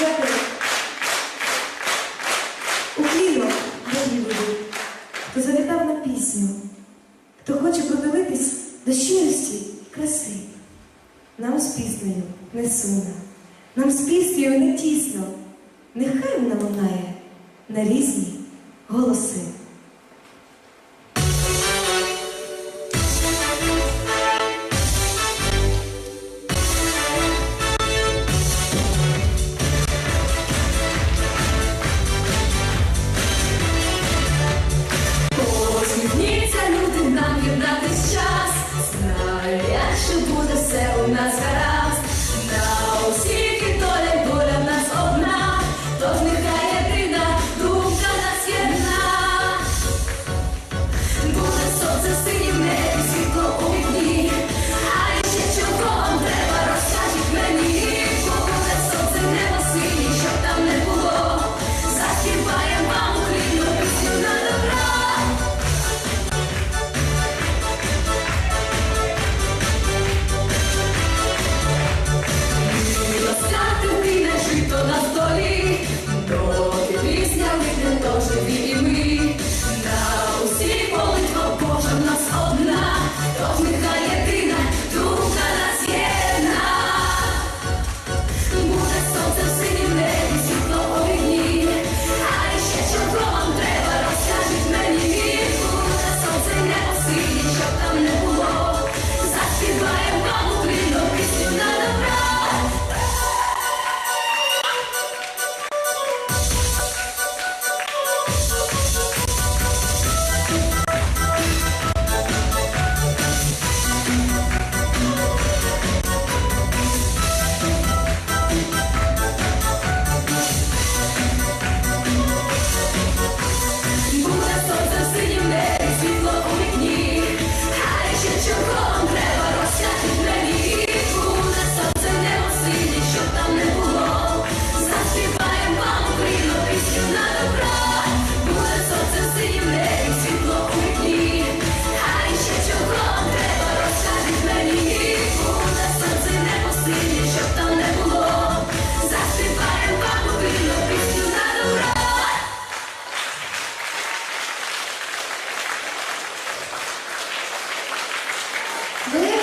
Дякую. Україно, мої люди, хто завітав на пісню, хто хоче подивитись до щирості і краси. Нам з піснею не суне, нам з піснею не тісно, нехай вона лунає на різні голоси. Yeah.